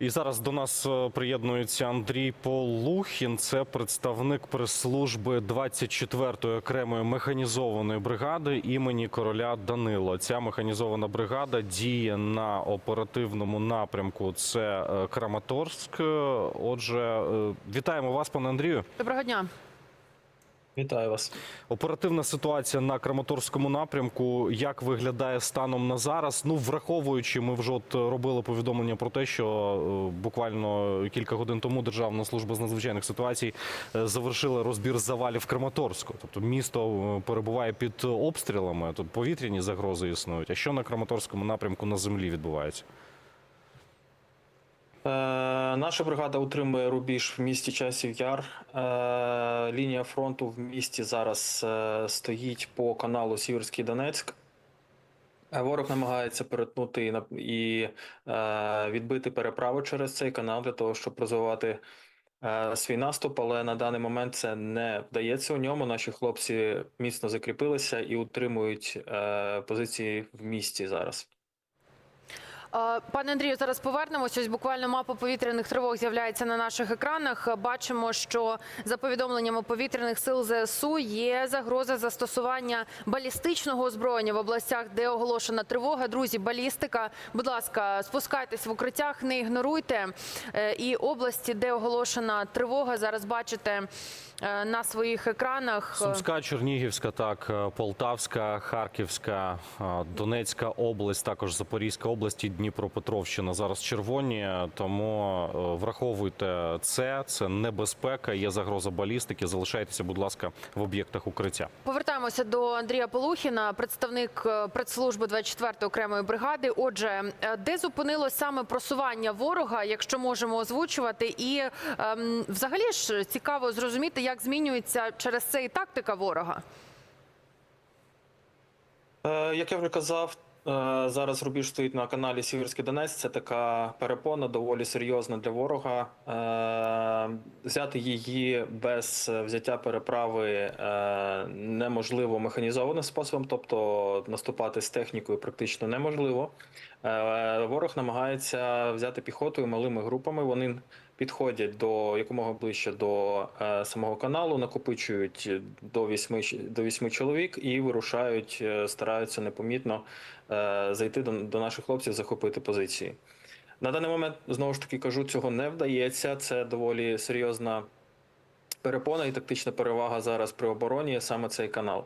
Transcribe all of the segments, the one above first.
І зараз до нас е, приєднується Андрій Полухін. Це представник прес-служби 24-ї окремої механізованої бригади імені короля Данило. Ця механізована бригада діє на оперативному напрямку. Це е, Краматорськ. Е, Отже, вітаємо вас, пане Андрію. Доброго дня. Вітаю вас. Оперативна ситуація на Краматорському напрямку. Як виглядає станом на зараз? Ну, враховуючи, ми вже от робили повідомлення про те, що е, буквально кілька годин тому Державна служба з надзвичайних ситуацій е, завершила розбір завалів Краматорську. Тобто місто е, перебуває під обстрілами, тут повітряні загрози існують. А що на Краматорському напрямку на землі відбувається? Е, наша бригада утримує рубіж в місті Часів Яр. Е, лінія фронту в місті зараз е, стоїть по каналу Сіверський Донецьк. Ворог намагається перетнути і, відбити переправу через цей канал для того, щоб розвивати свій наступ, але на даний момент це не вдається у ньому. Наші хлопці міцно закріпилися і утримують позиції в місті зараз. Е, Пане Андрію, зараз повернемось. Ось буквально мапа повітряних тривог з'являється на наших екранах. Бачимо, що за повідомленнями повітряних сил ЗСУ є загроза застосування балістичного озброєння в областях, де оголошена тривога. Друзі, балістика, будь ласка, спускайтесь в укриттях, не ігноруйте. Е, І області, де оголошена тривога, зараз бачите е, на своїх екранах. Сумська, Чернігівська, так, Полтавська, Харківська, Донецька область, також Запорізька область і Дніпропетровщина зараз червоні. Тому е, враховуйте це. Це небезпека, є загроза балістики. Залишайтеся, будь ласка, в об'єктах укриття. Повертаємося до Андрія Полухіна, представник е, прес-служби 24-ї окремої бригади. Отже, е, де зупинилось саме просування ворога, якщо можемо озвучувати, і ем, взагалі ж цікаво зрозуміти, як змінюється через це і тактика ворога. Як я вже казав, зараз рубіж стоїть на каналі Сіверський Донець. Це така перепона доволі серйозна для ворога. Е, Взяти її без взяття переправи е, неможливо механізованим способом, тобто наступати з технікою практично неможливо. Е, Ворог намагається взяти піхотою малими групами. Вони підходять до якомога ближче до е, самого каналу, накопичують до вісьми до вісьми чоловік і вирушають, е, стараються непомітно е, зайти до, до наших хлопців, захопити позиції. На даний момент знову ж таки кажу, цього не вдається. Це доволі серйозна перепона і тактична перевага зараз при обороні саме цей канал.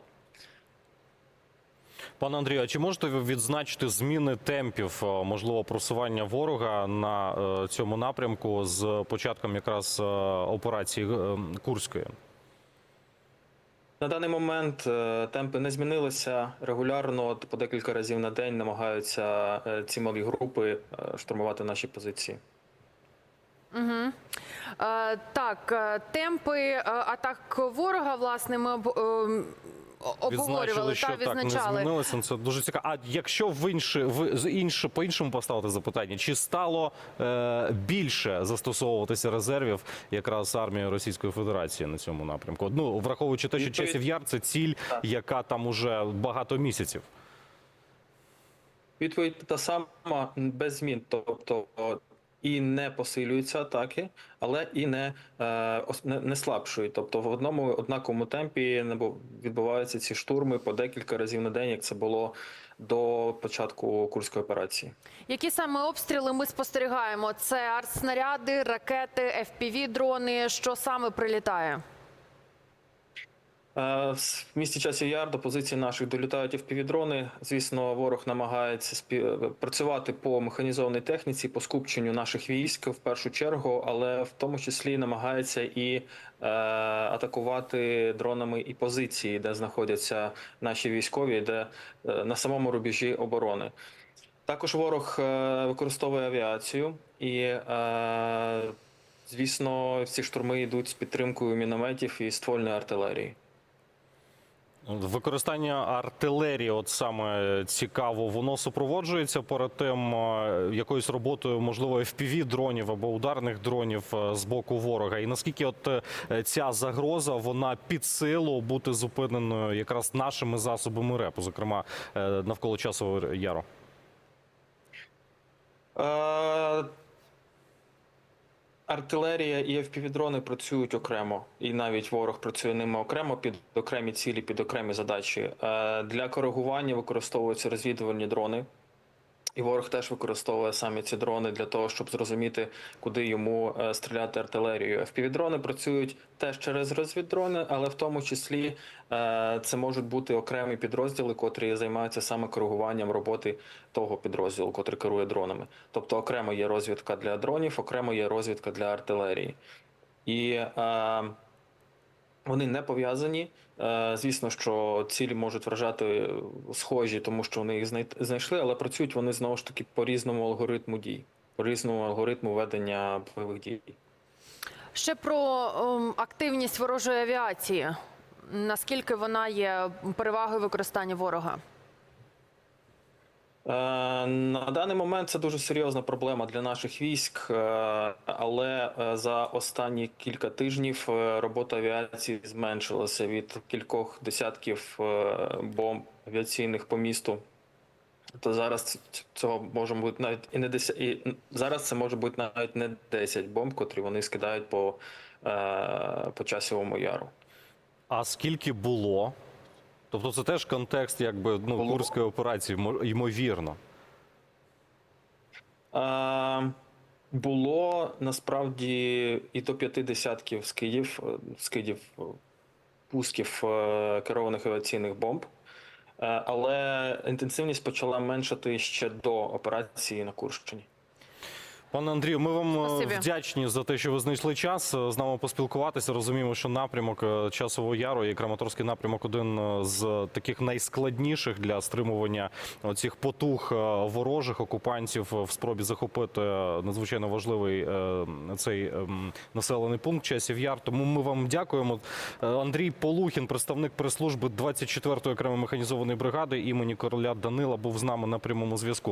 Пане Андрію, а чи можете ви відзначити зміни темпів, е, можливо, просування ворога на е, цьому напрямку з початком якраз е, операції Курської? На даний момент темпи не змінилися. Регулярно по декілька разів на день намагаються ці малі групи штурмувати наші позиції. Угу. Е, так, темпи атак ворога, власне, ми е, обговорювали Відзначили, що та так не відзначали. змінилося. Це дуже цікаво. А якщо в інше, в інше по іншому поставити запитання, чи стало е, більше застосовуватися резервів якраз армії Російської Федерації на цьому напрямку? Ну враховуючи те, що часів яр це ціль, Так. яка там уже багато місяців. Відповідь та сама без змін, тобто і не посилюються атаки, але і не, е, не, не слабшують. Тобто в одному однаковому темпі відбуваються ці штурми по декілька разів на день, як це було до початку курської операції. Які саме обстріли ми спостерігаємо? Це артснаряди, ракети, fpv дрони Що саме прилітає? Е, В місті часів яр до позиції наших долітають FPV-дрони. Звісно, ворог намагається спі- працювати по механізованій техніці, по скупченню наших військ в першу чергу, але в тому числі намагається і е, атакувати дронами і позиції, де знаходяться наші військові, де е, на самому рубежі оборони. Також ворог е, використовує авіацію і, е, звісно, всі штурми йдуть з підтримкою мінометів і ствольної артилерії. Використання артилерії, от саме цікаво, воно супроводжується перед тим е, якоюсь роботою, можливо, fpv дронів або ударних дронів е, з боку ворога. І наскільки от е, ця загроза вона під силу бути зупиненою якраз нашими засобами репу, зокрема навколо часового яру? Артилерія і FPV-дрони працюють окремо, і навіть ворог працює ними окремо під окремі цілі, під окремі задачі. Е, Для коригування використовуються розвідувальні дрони. І ворог теж використовує саме ці дрони для того, щоб зрозуміти, куди йому е, стріляти артилерією. FPV-дрони працюють теж через розвіддрони, але в тому числі е, це можуть бути окремі підрозділи, котрі займаються саме коригуванням роботи того підрозділу, котрий керує дронами. Тобто окремо є розвідка для дронів, окремо є розвідка для артилерії. І е, вони не пов'язані. Е, Звісно, що цілі можуть вражати схожі, тому що вони їх знайшли, але працюють вони знову ж таки по різному алгоритму дій, по різному алгоритму ведення бойових дій. Ще про ем, активність ворожої авіації. Наскільки вона є перевагою використання ворога? Е, На даний момент це дуже серйозна проблема для наших військ, е, але е, за останні кілька тижнів робота авіації зменшилася від кількох десятків бомб авіаційних по місту. То зараз цього може бути навіть і не 10, і зараз це може бути навіть не 10 бомб, котрі вони скидають по, по часовому яру. А скільки було? Тобто це теж контекст якби ну, Було. курської операції, ймовірно. Е, Було насправді і до п'яти десятків скидів, е, скидів пусків е, керованих авіаційних бомб. Е, Але інтенсивність почала меншати ще до операції на Курщині. Пане Андрію, ми вам е, Спасибі. вдячні за те, що ви знайшли час е, з нами поспілкуватися. Розуміємо, що напрямок е, часового яру і Краматорський напрямок один з таких найскладніших для стримування цих потух е, ворожих окупантів в спробі захопити надзвичайно важливий цей ем, населений пункт часів яр. Тому ми вам дякуємо. Андрій Полухін, представник прес-служби 24-ї окремої механізованої бригади імені короля Данила, був з нами на прямому зв'язку.